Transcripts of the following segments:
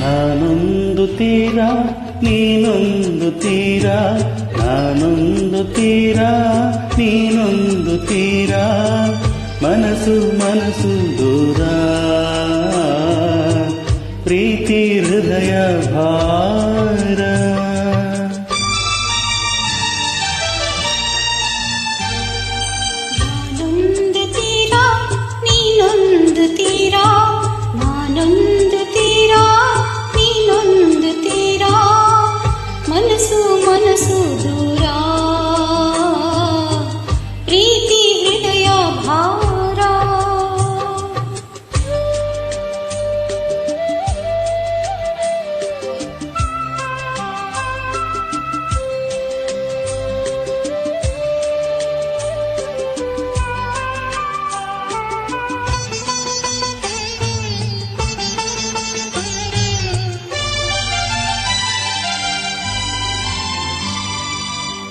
ನಾನೊಂದು ತೀರ ನೀನೊಂದು ತೀರ ನಾನೊಂದು ತೀರ ನೀನೊಂದು ತೀರ ಮನಸ್ಸು ಮನಸ್ಸು ದೂರ ಪ್ರೀತಿ ಹೃದಯ ಭಾರ ಮನಸ್ಸು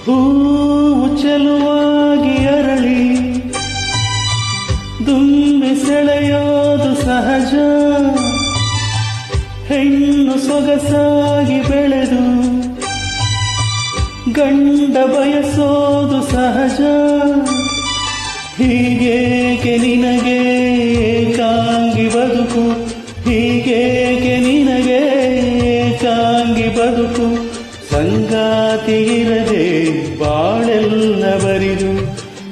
ಹೂವು ಚೆಲುವಾಗಿ ಅರಳಿ ದುಂಬಿ ಸೆಳೆಯೋದು ಸಹಜ. ಹೆಣ್ಣು ಸೊಗಸಾಗಿ ಬೆಳೆದು, ಗಂಡ ಬಯಸೋದು ಸಹಜ. ಹೀಗೇಕೆ ನಿನಗೆ ಏಕಾಂಗಿ ಬದುಕು? ಹೀಗೇಕೆ ನಿನಗೆ ಏಕಾಂಗಿ ಬದುಕು? ಸಂಗಾತಿ ಬಾಳೆಲ್ಲ ಬರಿದು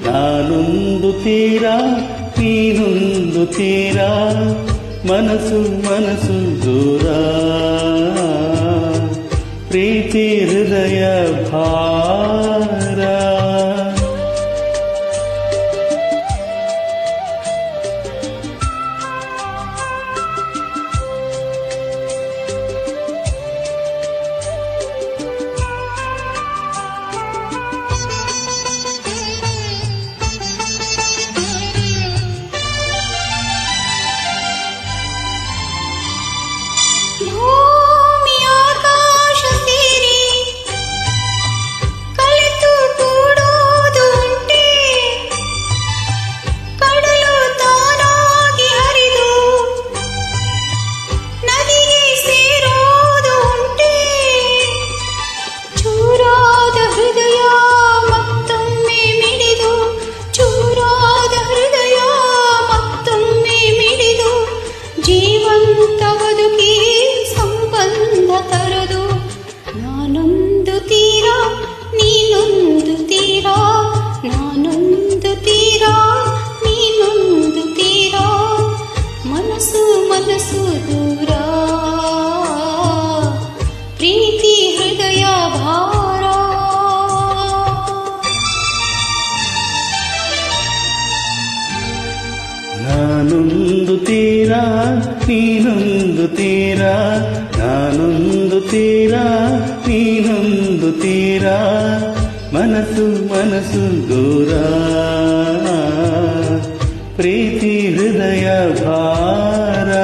ನಾನೊಂದು ತೀರಾ ನೀನೊಂದು ತೀರಾ ಮನಸ್ಸು ಮನಸ್ಸು ದೂರ ಪ್ರೀತಿ ಹೃದಯ ಭಾರ ನೀನೊಂದು ತೀರ ನಾನೊಂದು ತೀರ ನೀನೊಂದು ತೀರ. ಮನಸ್ಸು ಮನಸ್ಸು ದೂರ. ಪ್ರೀತಿ ಹೃದಯ ಭಾರ.